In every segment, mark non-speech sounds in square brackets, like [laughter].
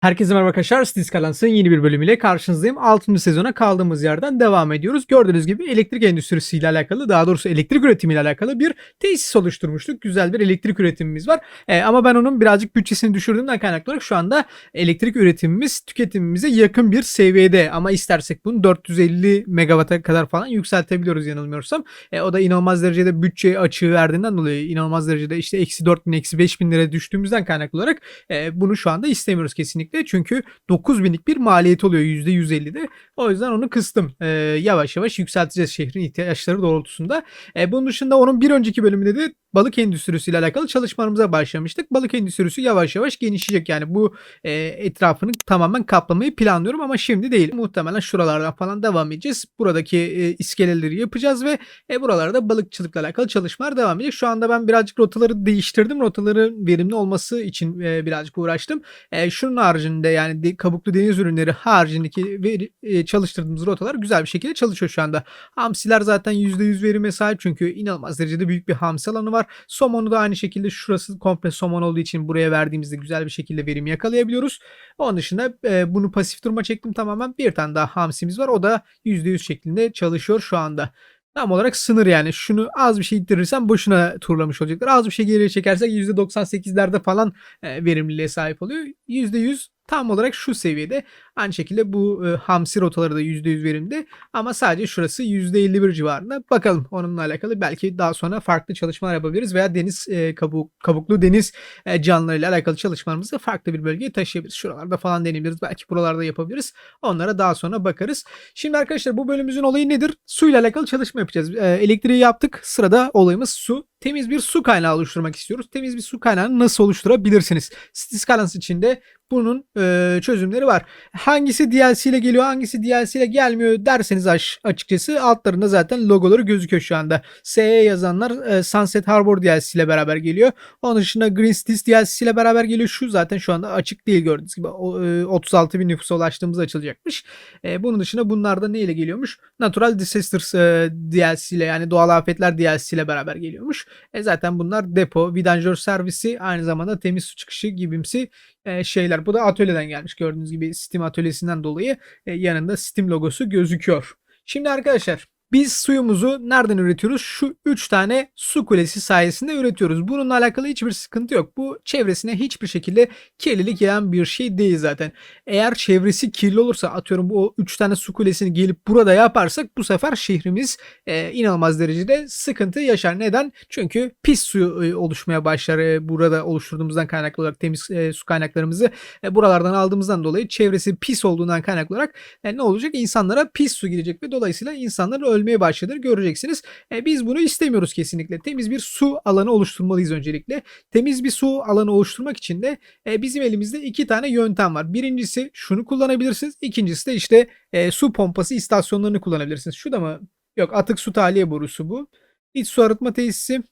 Herkese merhaba arkadaşlar. Stiz Kalans'ın yeni bir bölümüyle karşınızdayım. 6. sezona kaldığımız yerden devam ediyoruz. Gördüğünüz gibi elektrik endüstrisiyle alakalı, daha doğrusu elektrik üretimiyle alakalı bir tesis oluşturmuştuk. Güzel bir elektrik üretimimiz var. Ee, ama ben onun birazcık bütçesini düşürdüğümden kaynaklı olarak şu anda elektrik üretimimiz tüketimimize yakın bir seviyede. Ama istersek bunu 450 megawatt'a kadar falan yükseltebiliyoruz yanılmıyorsam. E, o da inanılmaz derecede bütçe açığı verdiğinden dolayı inanılmaz derecede işte eksi 4000, eksi 5000 lira düştüğümüzden kaynaklı olarak e, bunu şu anda istemiyoruz kesinlikle. Çünkü 9000'lik bir maliyet oluyor %150'de. O yüzden onu kıstım. E, yavaş yavaş yükselteceğiz şehrin ihtiyaçları doğrultusunda. E, bunun dışında onun bir önceki bölümünde de balık endüstrisiyle alakalı çalışmalarımıza başlamıştık. Balık endüstrisi yavaş yavaş genişleyecek. Yani bu e, etrafını tamamen kaplamayı planlıyorum ama şimdi değil. Muhtemelen şuralardan falan devam edeceğiz. Buradaki e, iskeleleri yapacağız ve e, buralarda balıkçılıkla alakalı çalışmalar devam edecek. Şu anda ben birazcık rotaları değiştirdim. Rotaların verimli olması için e, birazcık uğraştım. E, şunun haricinde yani de, kabuklu deniz ürünleri haricindeki veri, e, çalıştırdığımız rotalar güzel bir şekilde çalışıyor şu anda. Hamsiler zaten %100 verime sahip çünkü inanılmaz derecede büyük bir hamsi alanı var. Somonu da aynı şekilde şurası komple somon olduğu için buraya verdiğimizde güzel bir şekilde verim yakalayabiliyoruz. Onun dışında e, bunu pasif duruma çektim tamamen. Bir tane daha hamsimiz var. O da %100 şeklinde çalışıyor şu anda. Tam olarak sınır yani. Şunu az bir şey ittirirsem boşuna turlamış olacaklar. Az bir şey geriye çekersek %98'lerde falan e, verimliliğe sahip oluyor. %100 tam olarak şu seviyede. Aynı şekilde bu e, hamsi rotaları da %100 verimli ama sadece şurası %51 civarında. Bakalım onunla alakalı belki daha sonra farklı çalışmalar yapabiliriz veya deniz e, kabuk, kabuklu deniz e, canlılarıyla alakalı çalışmalarımızı farklı bir bölgeye taşıyabiliriz. Şuralarda falan deneyebiliriz. Belki buralarda yapabiliriz. Onlara daha sonra bakarız. Şimdi arkadaşlar bu bölümümüzün olayı nedir? Suyla alakalı çalışma yapacağız. E, elektriği yaptık. Sırada olayımız su. Temiz bir su kaynağı oluşturmak istiyoruz. Temiz bir su kaynağını nasıl oluşturabilirsiniz? Stiscalans içinde bunun e, çözümleri var. Hangisi DLC ile geliyor, hangisi DLC ile gelmiyor derseniz açıkçası altlarında zaten logoları gözüküyor şu anda. SE yazanlar e, Sunset Harbor DLC ile beraber geliyor. Onun dışında Green Cities DLC ile beraber geliyor. Şu zaten şu anda açık değil gördüğünüz gibi. O, e, 36 bin nüfusa ulaştığımızda açılacakmış. E, bunun dışında bunlar da ne ile geliyormuş? Natural Disasters e, DLC ile yani doğal afetler DLC ile beraber geliyormuş. E, zaten bunlar depo, vidanjör servisi aynı zamanda temiz su çıkışı gibimsi e, şeyler. Bu da atölyeden gelmiş gördüğünüz gibi Steam atölyesinden dolayı e, yanında Steam logosu gözüküyor. Şimdi arkadaşlar biz suyumuzu nereden üretiyoruz? Şu 3 tane su kulesi sayesinde üretiyoruz. Bununla alakalı hiçbir sıkıntı yok. Bu çevresine hiçbir şekilde kirlilik yayan bir şey değil zaten. Eğer çevresi kirli olursa atıyorum bu 3 tane su kulesini gelip burada yaparsak bu sefer şehrimiz e, inanılmaz derecede sıkıntı yaşar. Neden? Çünkü pis su e, oluşmaya başlar. E, burada oluşturduğumuzdan kaynaklı olarak temiz e, su kaynaklarımızı e, buralardan aldığımızdan dolayı çevresi pis olduğundan kaynaklı olarak e, ne olacak? İnsanlara pis su gidecek ve dolayısıyla insanlar ölmeye başladır göreceksiniz. E, biz bunu istemiyoruz kesinlikle. Temiz bir su alanı oluşturmalıyız öncelikle. Temiz bir su alanı oluşturmak için de e, bizim elimizde iki tane yöntem var. Birincisi şunu kullanabilirsiniz. İkincisi de işte e, su pompası istasyonlarını kullanabilirsiniz. Şu da mı? Yok atık su tahliye borusu bu. İç su arıtma tesisi.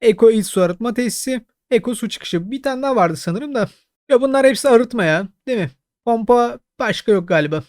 Eko iç su arıtma tesisi. Eko su çıkışı. Bir tane daha vardı sanırım da. Ya bunlar hepsi arıtma ya. Değil mi? Pompa başka yok galiba.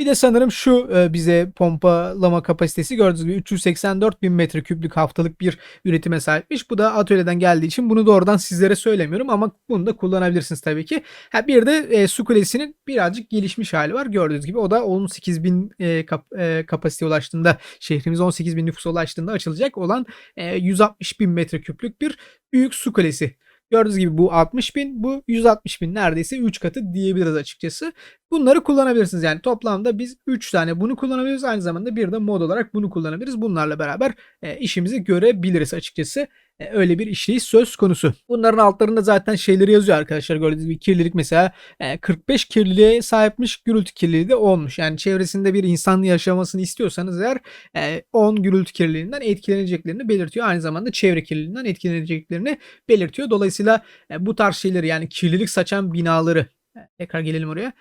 Bir de sanırım şu e, bize pompalama kapasitesi gördüğünüz gibi 384 bin metreküplük haftalık bir üretime sahipmiş. Bu da atölyeden geldiği için bunu doğrudan sizlere söylemiyorum ama bunu da kullanabilirsiniz tabii ki. Ha, bir de e, su kulesinin birazcık gelişmiş hali var. Gördüğünüz gibi o da 18 bin e, kap, e, kapasiteye ulaştığında şehrimiz 18 bin nüfusa ulaştığında açılacak olan e, 160 bin metreküplük bir büyük su kulesi. Gördüğünüz gibi bu 60 bin, bu 160 bin neredeyse 3 katı diyebiliriz açıkçası. Bunları kullanabilirsiniz. Yani toplamda biz 3 tane bunu kullanabiliriz. Aynı zamanda bir de mod olarak bunu kullanabiliriz. Bunlarla beraber e, işimizi görebiliriz açıkçası. E, öyle bir işleyiş söz konusu. Bunların altlarında zaten şeyleri yazıyor arkadaşlar. Gördüğünüz gibi kirlilik mesela e, 45 kirliliğe sahipmiş. Gürültü kirliliği de 10'muş. Yani çevresinde bir insan yaşamasını istiyorsanız eğer e, 10 gürültü kirliliğinden etkileneceklerini belirtiyor. Aynı zamanda çevre kirliliğinden etkileneceklerini belirtiyor. Dolayısıyla e, bu tarz şeyleri yani kirlilik saçan binaları e, tekrar gelelim oraya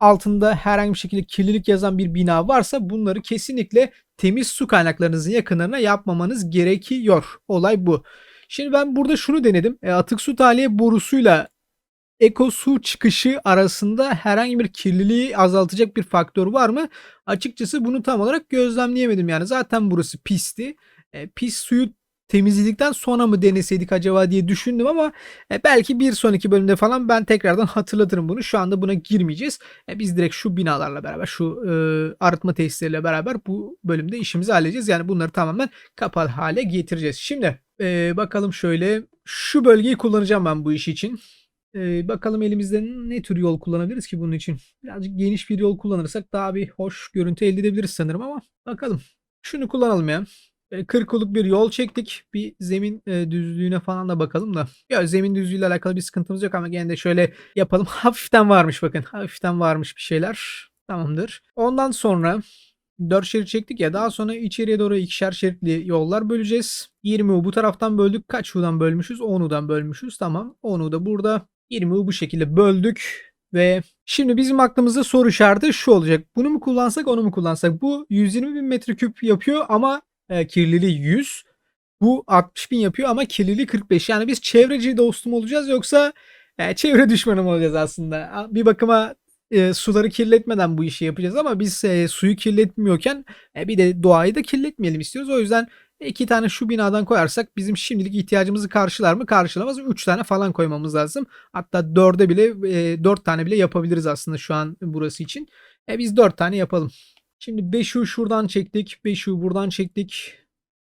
altında herhangi bir şekilde kirlilik yazan bir bina varsa bunları kesinlikle temiz su kaynaklarınızın yakınlarına yapmamanız gerekiyor. Olay bu. Şimdi ben burada şunu denedim. E, atık su tahliye borusuyla eko su çıkışı arasında herhangi bir kirliliği azaltacak bir faktör var mı? Açıkçası bunu tam olarak gözlemleyemedim. Yani zaten burası pisti. E, pis suyu temizledikten sonra mı deneseydik acaba diye düşündüm ama e, belki bir sonraki bölümde falan ben tekrardan hatırlatırım bunu. Şu anda buna girmeyeceğiz. E, biz direkt şu binalarla beraber şu e, arıtma tesisleriyle beraber bu bölümde işimizi halledeceğiz. Yani bunları tamamen kapalı hale getireceğiz. Şimdi e, bakalım şöyle şu bölgeyi kullanacağım ben bu iş için. E, bakalım elimizde ne tür yol kullanabiliriz ki bunun için. Birazcık geniş bir yol kullanırsak daha bir hoş görüntü elde edebiliriz sanırım ama bakalım. Şunu kullanalım ya. E, 40 kuluk bir yol çektik. Bir zemin e, düzlüğüne falan da bakalım da. Ya zemin düzlüğüyle alakalı bir sıkıntımız yok ama gene de şöyle yapalım. [laughs] Hafiften varmış bakın. Hafiften varmış bir şeyler. Tamamdır. Ondan sonra 4 şerit çektik ya daha sonra içeriye doğru ikişer şeritli yollar böleceğiz. 20 U bu taraftan böldük. Kaç U'dan bölmüşüz? 10 U'dan bölmüşüz. Tamam. 10 U da burada. 20 U bu şekilde böldük. Ve şimdi bizim aklımızda soru işareti şu olacak. Bunu mu kullansak onu mu kullansak? Bu 120 bin metreküp yapıyor ama e, kirliliği 100. Bu 60 bin yapıyor ama kirliliği 45. Yani biz çevreci dostum olacağız yoksa e, çevre düşmanı mı olacağız aslında? Bir bakıma e, suları kirletmeden bu işi yapacağız ama biz e, suyu kirletmiyorken e, bir de doğayı da kirletmeyelim istiyoruz. O yüzden iki tane şu binadan koyarsak bizim şimdilik ihtiyacımızı karşılar mı? Karşılamaz. Üç tane falan koymamız lazım. Hatta dörde bile e, dört tane bile yapabiliriz aslında şu an burası için. E, biz dört tane yapalım. Şimdi 5U şuradan çektik. 5U buradan çektik.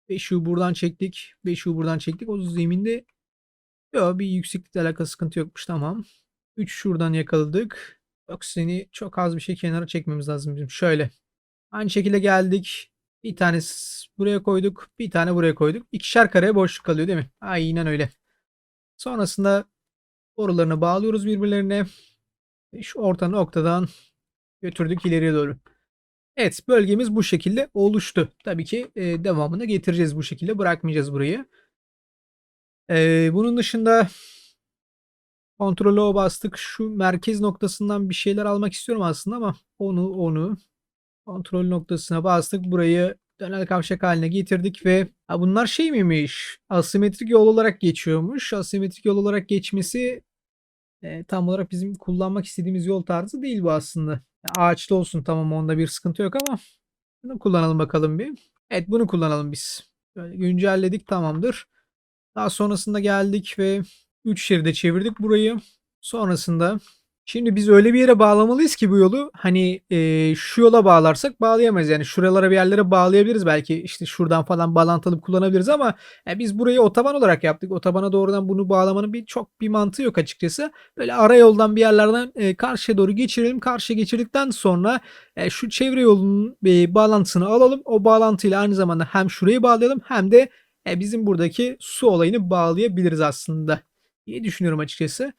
5U buradan çektik. 5U buradan çektik. O zeminde yok bir yükseklikle alakalı sıkıntı yokmuş. Tamam. 3 şuradan yakaladık. Yok seni çok az bir şey kenara çekmemiz lazım bizim. Şöyle. Aynı şekilde geldik. Bir tane buraya koyduk. Bir tane buraya koyduk. İkişer kareye boşluk kalıyor değil mi? Aynen öyle. Sonrasında borularını bağlıyoruz birbirlerine. Şu orta noktadan götürdük ileriye doğru. Evet bölgemiz bu şekilde oluştu. Tabii ki e, devamını getireceğiz bu şekilde. Bırakmayacağız burayı. E, bunun dışında kontrolü o bastık. Şu merkez noktasından bir şeyler almak istiyorum aslında ama onu onu kontrol noktasına bastık. Burayı dönel kavşak haline getirdik ve bunlar şey miymiş? Asimetrik yol olarak geçiyormuş. Asimetrik yol olarak geçmesi e, tam olarak bizim kullanmak istediğimiz yol tarzı değil bu aslında. Ağaçlı olsun tamam onda bir sıkıntı yok ama bunu kullanalım bakalım bir. Evet bunu kullanalım biz. Böyle güncelledik tamamdır. Daha sonrasında geldik ve 3 şeride çevirdik burayı. Sonrasında şimdi biz öyle bir yere bağlamalıyız ki bu yolu hani e, şu yola bağlarsak bağlayamayız. Yani şuralara bir yerlere bağlayabiliriz belki işte şuradan falan bağlantılı kullanabiliriz ama e, biz burayı otoban olarak yaptık. Otobana doğrudan bunu bağlamanın bir çok bir mantığı yok açıkçası. Böyle ara yoldan bir yerlerden e, karşıya doğru geçirelim. Karşıya geçirdikten sonra e, şu çevre yolunun e, bağlantısını alalım. O bağlantıyla aynı zamanda hem şurayı bağlayalım hem de e, bizim buradaki su olayını bağlayabiliriz aslında diye düşünüyorum açıkçası.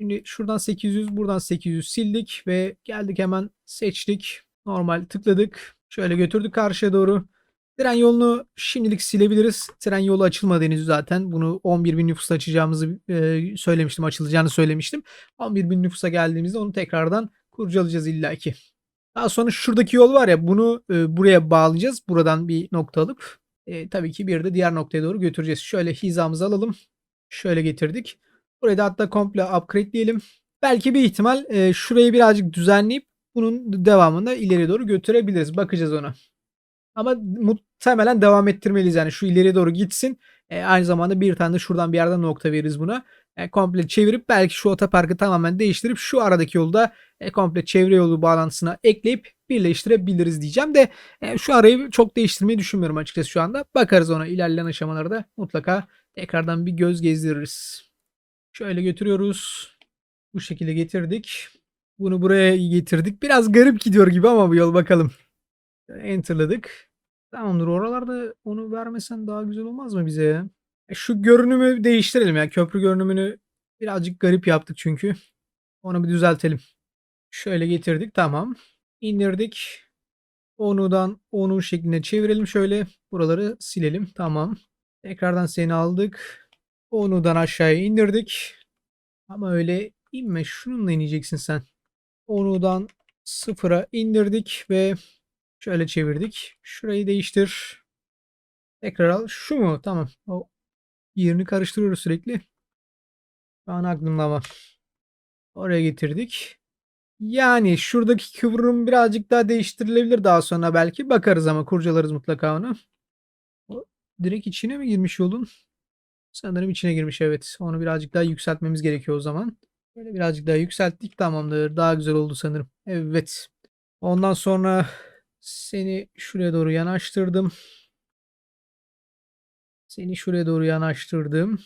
Şimdi şuradan 800 buradan 800 sildik ve geldik hemen seçtik. Normal tıkladık. Şöyle götürdük karşıya doğru. Tren yolunu şimdilik silebiliriz. Tren yolu açılmadı henüz zaten. Bunu 11 bin nüfusta açacağımızı e, söylemiştim. Açılacağını söylemiştim. 11 bin nüfusa geldiğimizde onu tekrardan kurcalayacağız illaki. Daha sonra şuradaki yol var ya bunu e, buraya bağlayacağız. Buradan bir nokta alıp e, tabii ki bir de diğer noktaya doğru götüreceğiz. Şöyle hizamızı alalım. Şöyle getirdik. Burayı da hatta komple upgrade diyelim. Belki bir ihtimal e, şurayı birazcık düzenleyip bunun devamında ileri doğru götürebiliriz. Bakacağız ona. Ama muhtemelen devam ettirmeliyiz. Yani şu ileriye doğru gitsin. E, aynı zamanda bir tane de şuradan bir yerden nokta veririz buna. E, komple çevirip belki şu otoparkı tamamen değiştirip şu aradaki yolu da e, komple çevre yolu bağlantısına ekleyip birleştirebiliriz diyeceğim de e, şu arayı çok değiştirmeyi düşünmüyorum açıkçası şu anda. Bakarız ona ilerleyen aşamalarda mutlaka tekrardan bir göz gezdiririz. Şöyle götürüyoruz. Bu şekilde getirdik. Bunu buraya getirdik. Biraz garip gidiyor gibi ama bu yol bakalım. Enter'ladık. Tamamdır. Oralarda onu vermesen daha güzel olmaz mı bize? E, Şu görünümü değiştirelim ya. Köprü görünümünü birazcık garip yaptık çünkü. Onu bir düzeltelim. Şöyle getirdik. Tamam. İndirdik. Onu'dan onu şeklinde çevirelim şöyle. Buraları silelim. Tamam. Tekrardan seni aldık. Onu'dan aşağıya indirdik. Ama öyle inme. Şununla ineceksin sen. Onu'dan sıfıra indirdik ve şöyle çevirdik. Şurayı değiştir. Tekrar al. Şu mu? Tamam. O yerini karıştırıyoruz sürekli. Şu an aklımda var. Oraya getirdik. Yani şuradaki kıvrım birazcık daha değiştirilebilir daha sonra belki. Bakarız ama kurcalarız mutlaka onu. O- direkt içine mi girmiş yolun? Sanırım içine girmiş evet. Onu birazcık daha yükseltmemiz gerekiyor o zaman. Böyle birazcık daha yükselttik tamamdır. Daha güzel oldu sanırım. Evet. Ondan sonra seni şuraya doğru yanaştırdım. Seni şuraya doğru yanaştırdım.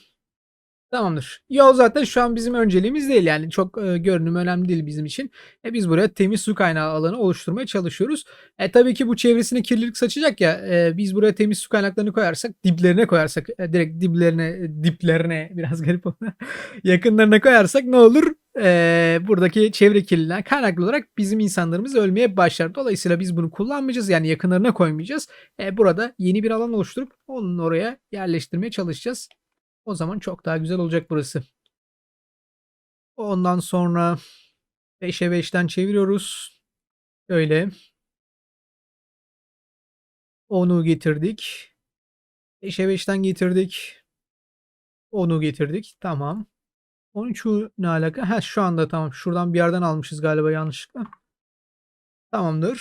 Tamamdır. Yol zaten şu an bizim önceliğimiz değil yani çok e, görünüm önemli değil bizim için. E, biz buraya temiz su kaynağı alanı oluşturmaya çalışıyoruz. E, tabii ki bu çevresine kirlilik saçacak ya e, biz buraya temiz su kaynaklarını koyarsak diplerine koyarsak e, direkt diplerine diplerine [laughs] biraz garip oldu. yakınlarına koyarsak ne olur? E, buradaki çevre kirliliğinden kaynaklı olarak bizim insanlarımız ölmeye başlar. Dolayısıyla biz bunu kullanmayacağız yani yakınlarına koymayacağız. E, burada yeni bir alan oluşturup onun oraya yerleştirmeye çalışacağız. O zaman çok daha güzel olacak burası. Ondan sonra 5'e 5'ten çeviriyoruz. Öyle. Onu getirdik. 5'e 5'ten getirdik. Onu getirdik. Tamam. 13'ü ne alaka? Ha şu anda tamam. Şuradan bir yerden almışız galiba yanlışlıkla. Tamamdır.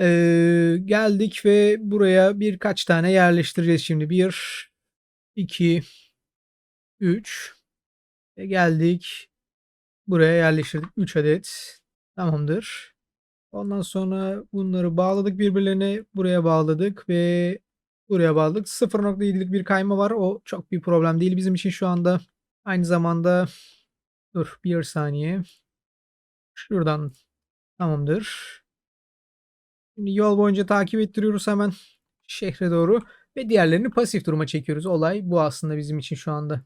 Ee, geldik ve buraya birkaç tane yerleştireceğiz şimdi. 1, 2, 3 ve geldik. Buraya yerleştirdik. 3 adet. Tamamdır. Ondan sonra bunları bağladık birbirlerine. Buraya bağladık ve buraya bağladık. 0.7'lik bir kayma var. O çok bir problem değil bizim için şu anda. Aynı zamanda dur bir saniye. Şuradan tamamdır. Şimdi yol boyunca takip ettiriyoruz hemen şehre doğru ve diğerlerini pasif duruma çekiyoruz. Olay bu aslında bizim için şu anda.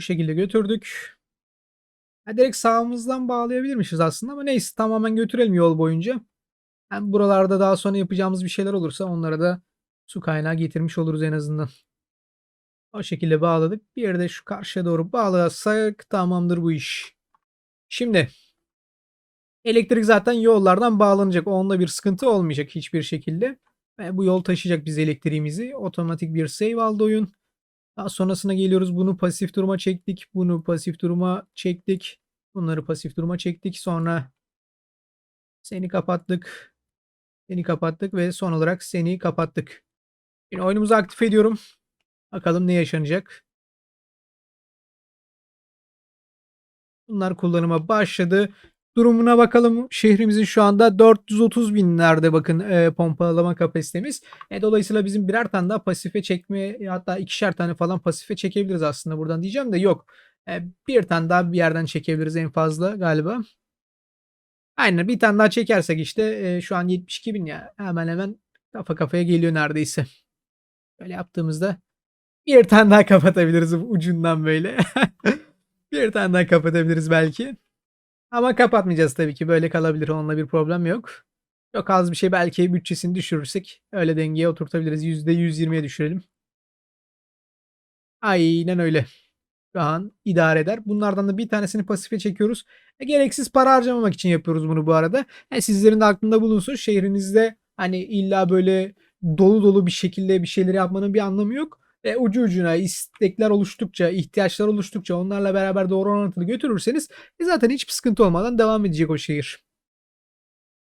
Bu şekilde götürdük. Ha, direkt sağımızdan bağlayabilirmişiz aslında ama neyse tamamen götürelim yol boyunca. Hem buralarda daha sonra yapacağımız bir şeyler olursa onlara da su kaynağı getirmiş oluruz en azından. O şekilde bağladık. Bir de şu karşıya doğru bağlarsak tamamdır bu iş. Şimdi elektrik zaten yollardan bağlanacak. Onda bir sıkıntı olmayacak hiçbir şekilde. Ve bu yol taşıyacak biz elektriğimizi. Otomatik bir save aldı oyun. Daha sonrasına geliyoruz. Bunu pasif duruma çektik. Bunu pasif duruma çektik. Bunları pasif duruma çektik. Sonra seni kapattık. Seni kapattık ve son olarak seni kapattık. Şimdi oyunumuzu aktif ediyorum. Bakalım ne yaşanacak. Bunlar kullanıma başladı. Durumuna bakalım. Şehrimizin şu anda 430 binlerde bakın e, pompalama kapasitemiz. E, dolayısıyla bizim birer tane daha pasife çekme hatta ikişer tane falan pasife çekebiliriz aslında buradan diyeceğim de yok. E, bir tane daha bir yerden çekebiliriz en fazla galiba. Aynen bir tane daha çekersek işte e, şu an 72 bin ya hemen hemen kafa kafaya geliyor neredeyse. Böyle yaptığımızda bir tane daha kapatabiliriz ucundan böyle. [laughs] bir tane daha kapatabiliriz belki. Ama kapatmayacağız tabii ki. Böyle kalabilir. Onunla bir problem yok. Çok az bir şey belki bütçesini düşürürsek öyle dengeye oturtabiliriz. %120'ye düşürelim. Aynen öyle. Şu an idare eder. Bunlardan da bir tanesini pasife çekiyoruz. E, gereksiz para harcamamak için yapıyoruz bunu bu arada. E, sizlerin de aklında bulunsun. Şehrinizde hani illa böyle dolu dolu bir şekilde bir şeyleri yapmanın bir anlamı yok. E, ucu ucuna istekler oluştukça, ihtiyaçlar oluştukça onlarla beraber doğru orantılı götürürseniz e, zaten hiçbir sıkıntı olmadan devam edecek o şehir.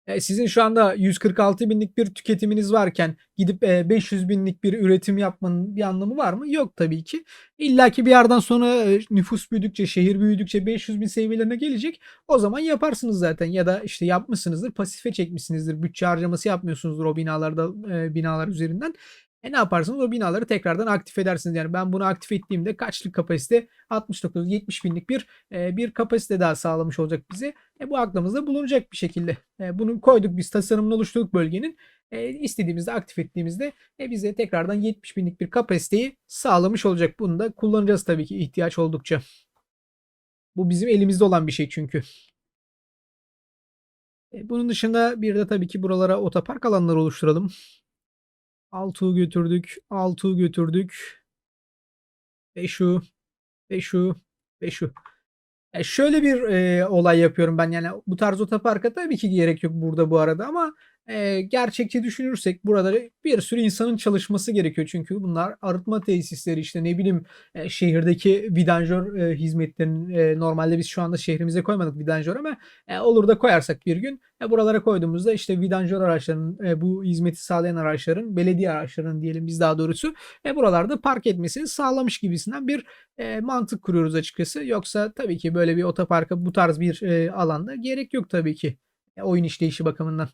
E, sizin şu anda 146 binlik bir tüketiminiz varken gidip e, 500 binlik bir üretim yapmanın bir anlamı var mı? Yok tabii ki. İlla ki bir yerden sonra e, nüfus büyüdükçe, şehir büyüdükçe 500 bin seviyelerine gelecek. O zaman yaparsınız zaten ya da işte yapmışsınızdır, pasife çekmişsinizdir, bütçe harcaması yapmıyorsunuzdur o binalarda e, binalar üzerinden. E ne yaparsınız? O binaları tekrardan aktif edersiniz. Yani ben bunu aktif ettiğimde kaçlık kapasite? 69-70 binlik bir e, bir kapasite daha sağlamış olacak bize. E, bu aklımızda bulunacak bir şekilde. E, bunu koyduk biz tasarımını oluşturduk bölgenin. E, istediğimizde aktif ettiğimizde e, bize tekrardan 70 binlik bir kapasiteyi sağlamış olacak. Bunu da kullanacağız tabii ki ihtiyaç oldukça. Bu bizim elimizde olan bir şey çünkü. E, bunun dışında bir de tabii ki buralara otopark alanları oluşturalım. 6'ı götürdük. 6'ı götürdük. Ve şu. Ve şu. Ve şu. E şöyle bir e, olay yapıyorum ben yani bu tarz otoparka tabii ki gerek yok burada bu arada ama Eee, gerçekçi düşünürsek burada bir sürü insanın çalışması gerekiyor. Çünkü bunlar arıtma tesisleri, işte, ne bileyim, eee, şehirdeki vidanjör, eee, hizmetlerinin, eee, normalde biz şu anda şehrimize koymadık vidanjör ama, eee, olur da koyarsak bir gün, e, buralara koyduğumuzda, işte, vidanjör araçlarının, eee, bu hizmeti sağlayan araçların, belediye araçlarının diyelim biz daha doğrusu, e, buralarda park etmesini sağlamış gibisinden bir, eee, mantık kuruyoruz açıkçası. Yoksa tabii ki böyle bir otoparka bu tarz bir, eee, alanda gerek yok tabii ki, e, oyun işleyişi bakımından.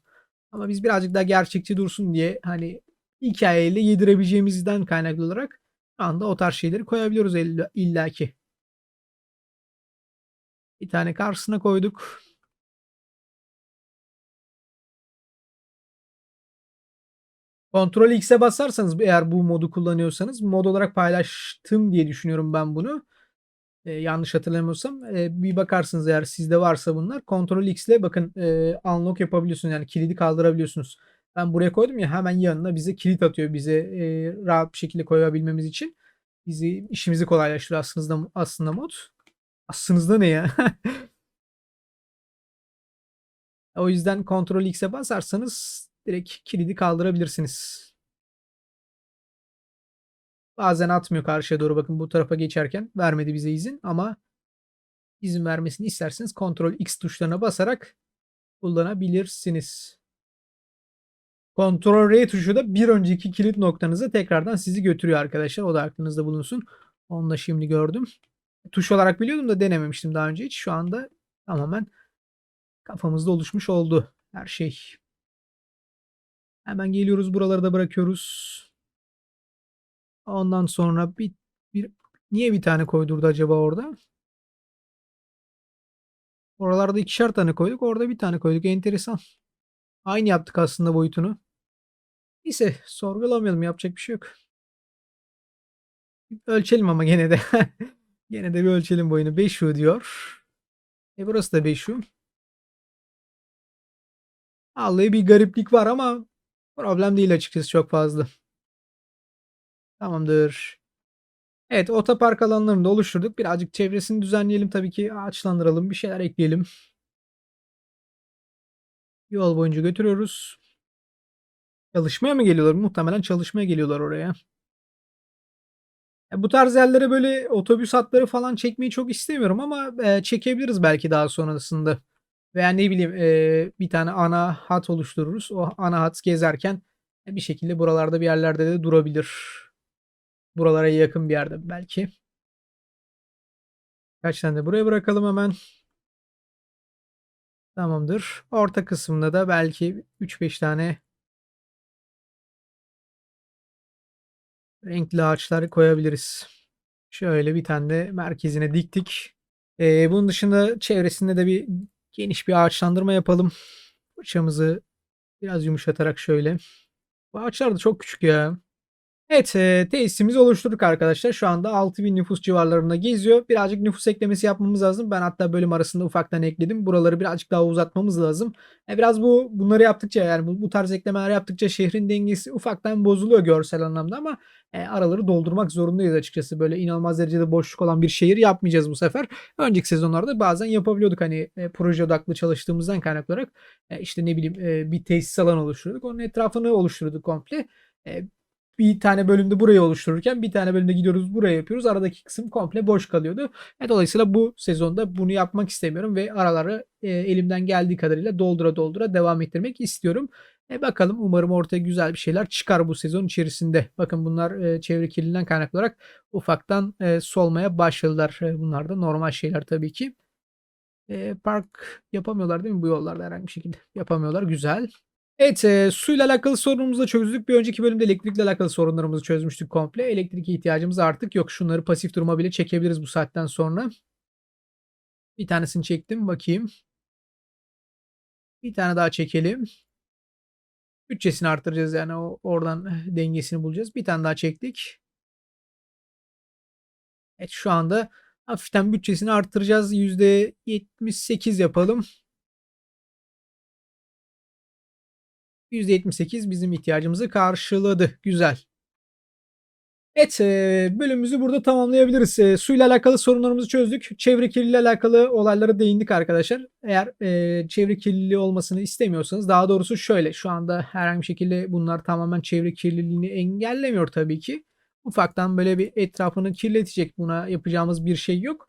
Ama biz birazcık daha gerçekçi dursun diye, hani, hikâyeyle yedirebileceğimizden kaynaklı olarak şu anda o tarz şeyleri koyabiliyoruz illa illaki. Bir tane karşısına koyduk. Kontrol X'e basarsanız eğer bu modu kullanıyorsanız mod olarak paylaştım diye düşünüyorum ben bunu. Eee, yanlış hatırlamıyorsam, eee, bir bakarsınız eğer sizde varsa bunlar. Kontrol X'le bakın, eee, unlock yapabiliyorsunuz. Yani kilidi kaldırabiliyorsunuz. Ben buraya koydum ya hemen yanına bize kilit atıyor bize, eee, rahat bir şekilde koyabilmemiz için. Bizi işimizi kolaylaştırıyor aslında aslında mod. Aslında ne ya? [laughs] O yüzden Kontrol X'e basarsanız direkt kilidi kaldırabilirsiniz. Bazen atmıyor karşıya doğru bakın bu tarafa geçerken vermedi bize izin ama izin vermesini isterseniz Kontrol X tuşlarına basarak kullanabilirsiniz. Kontrol R tuşu da bir önceki kilit noktanıza tekrardan sizi götürüyor arkadaşlar. O da aklınızda bulunsun. Onu da şimdi gördüm. Tuş olarak biliyordum da denememiştim daha önce hiç. Şu anda tamamen kafamızda oluşmuş oldu her şey. Hemen geliyoruz buraları da bırakıyoruz. Ondan sonra bir bir niye bir tane koydurdu acaba orada? Oralarda ikişer tane koyduk. Orada bir tane koyduk. Enteresan. Aynı yaptık aslında boyutunu. Neyse sorgulamayalım. Yapacak bir şey yok. Ölçelim ama gene de. [laughs] gene de bir ölçelim boyunu. 5 U diyor. E burası da 5 U. Vallahi bir gariplik var ama problem değil açıkçası çok fazla. Tamamdır. Evet, otopark alanlarını da oluşturduk. Birazcık çevresini düzenleyelim tabii ki. Ağaçlandıralım, bir şeyler ekleyelim. Yol boyunca götürüyoruz. Çalışmaya mı geliyorlar? Muhtemelen çalışmaya geliyorlar oraya. Ya bu tarz yerlere böyle otobüs hatları falan çekmeyi çok istemiyorum ama eee, çekebiliriz belki daha sonrasında. Veya ne bileyim eee, bir tane ana hat oluştururuz. O ana hat gezerken e, bir şekilde buralarda bir yerlerde de durabilir. Buralara yakın bir yerde belki. Kaç tane de buraya bırakalım hemen. Tamamdır. Orta kısmında da belki 3-5 tane renkli ağaçlar koyabiliriz. Şöyle bir tane de merkezine diktik. Eee, bunun dışında çevresinde de bir geniş bir ağaçlandırma yapalım. Fırçamızı biraz yumuşatarak şöyle. Bu ağaçlar da çok küçük ya. Evet, eee, tesisimizi oluşturduk arkadaşlar. Şu anda 6000 nüfus civarlarında geziyor. Birazcık nüfus eklemesi yapmamız lazım. Ben hatta bölüm arasında ufaktan ekledim. Buraları birazcık daha uzatmamız lazım. E, biraz bu bunları yaptıkça yani bu, bu tarz eklemeler yaptıkça şehrin dengesi ufaktan bozuluyor görsel anlamda ama e, araları doldurmak zorundayız açıkçası. Böyle inanılmaz derecede boşluk olan bir şehir yapmayacağız bu sefer. Önceki sezonlarda bazen yapabiliyorduk hani e, proje odaklı çalıştığımızdan kaynaklı olarak e, işte ne bileyim e, bir tesis alanı oluşturduk. Onun etrafını oluşturduk komple. E, bir tane bölümde burayı oluştururken bir tane bölümde gidiyoruz buraya yapıyoruz. Aradaki kısım komple boş kalıyordu. E, dolayısıyla bu sezonda bunu yapmak istemiyorum ve araları e, elimden geldiği kadarıyla doldura doldura devam ettirmek istiyorum. E, bakalım umarım ortaya güzel bir şeyler çıkar bu sezon içerisinde. Bakın bunlar e, çevre kirliliğinden kaynaklı olarak ufaktan e, solmaya başladılar. E, bunlar da normal şeyler tabii ki. E, park yapamıyorlar değil mi bu yollarda herhangi bir şekilde? Yapamıyorlar. Güzel. Evet, eee, suyla alakalı sorunumuzu da çözdük. Bir önceki bölümde elektrikle alakalı sorunlarımızı çözmüştük komple. Elektrik ihtiyacımız artık yok. Şunları pasif duruma bile çekebiliriz bu saatten sonra. Bir tanesini çektim. Bakayım. Bir tane daha çekelim. Bütçesini artıracağız yani o oradan dengesini bulacağız. Bir tane daha çektik. Evet şu anda hafiften bütçesini arttıracağız. %78 yapalım. %78 bizim ihtiyacımızı karşıladı. Güzel. Evet e, bölümümüzü burada tamamlayabiliriz. E, suyla alakalı sorunlarımızı çözdük. Çevre kirliliği alakalı olaylara değindik arkadaşlar. Eğer e, çevre kirliliği olmasını istemiyorsanız daha doğrusu şöyle şu anda herhangi bir şekilde bunlar tamamen çevre kirliliğini engellemiyor tabii ki. Ufaktan böyle bir etrafını kirletecek buna yapacağımız bir şey yok.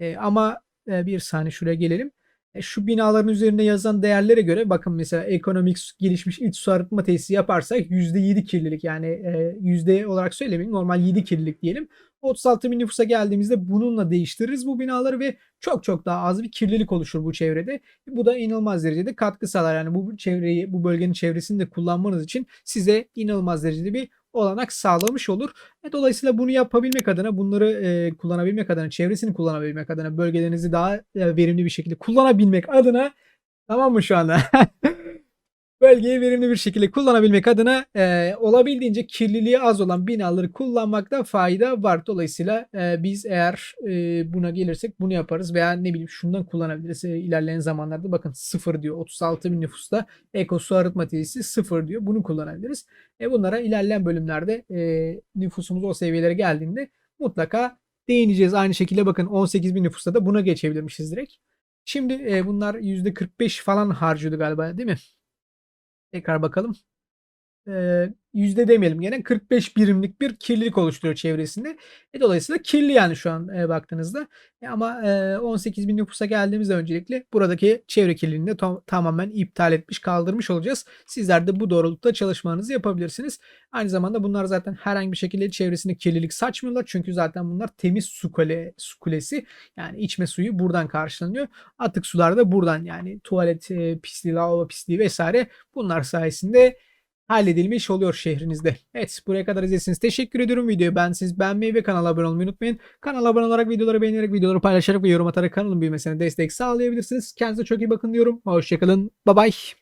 E, ama e, bir saniye şuraya gelelim. E, şu binaların üzerinde yazan değerlere göre bakın mesela ekonomik gelişmiş iç su arıtma tesisi yaparsak %7 kirlilik yani e, yüzde olarak söylemeyeyim normal 7 kirlilik diyelim. 36 bin nüfusa geldiğimizde bununla değiştiririz bu binaları ve çok çok daha az bir kirlilik oluşur bu çevrede. Bu da inanılmaz derecede katkı sağlar. Yani bu çevreyi, bu bölgenin çevresini de kullanmanız için size inanılmaz derecede bir olanak sağlamış olur. E, dolayısıyla bunu yapabilmek adına, bunları e, kullanabilmek adına, çevresini kullanabilmek adına, bölgelerinizi daha e, verimli bir şekilde kullanabilmek adına tamam mı şu anda? [laughs] Bölgeyi verimli bir şekilde kullanabilmek adına e, olabildiğince kirliliği az olan binaları kullanmakta fayda var. Dolayısıyla e, biz eğer e, buna gelirsek bunu yaparız veya ne bileyim şundan kullanabiliriz e, ilerleyen zamanlarda. Bakın sıfır diyor 36 bin nüfusta eko su arıtma tesisi sıfır diyor. Bunu kullanabiliriz. E, bunlara ilerleyen bölümlerde e, nüfusumuz o seviyelere geldiğinde mutlaka değineceğiz. Aynı şekilde bakın 18 bin nüfusta da buna geçebilirmişiz direkt. Şimdi e, bunlar %45 falan harcıyordu galiba değil mi? Tekrar bakalım. Ee, yüzde demeyelim gene 45 birimlik bir kirlilik oluşturuyor çevresinde. E, dolayısıyla kirli yani şu an e, baktığınızda. E, ama e, 18 bin nüfusa geldiğimizde öncelikle buradaki çevre kirliliğini de tam- tamamen iptal etmiş kaldırmış olacağız. Sizler de bu doğrultuda çalışmanızı yapabilirsiniz. Aynı zamanda bunlar zaten herhangi bir şekilde çevresinde kirlilik saçmıyorlar. Çünkü zaten bunlar temiz su, kule, su kulesi. Yani içme suyu buradan karşılanıyor. Atık sular da buradan yani tuvalet e, pisliği, lavabo pisliği vesaire bunlar sayesinde halledilmiş oluyor şehrinizde. Evet buraya kadar izlediyseniz teşekkür ediyorum. Videoyu ben siz beğenmeyi ve kanala abone olmayı unutmayın. Kanala abone olarak videoları beğenerek videoları paylaşarak ve yorum atarak kanalın büyümesine destek sağlayabilirsiniz. Kendinize çok iyi bakın diyorum. Hoşçakalın. Bye bye.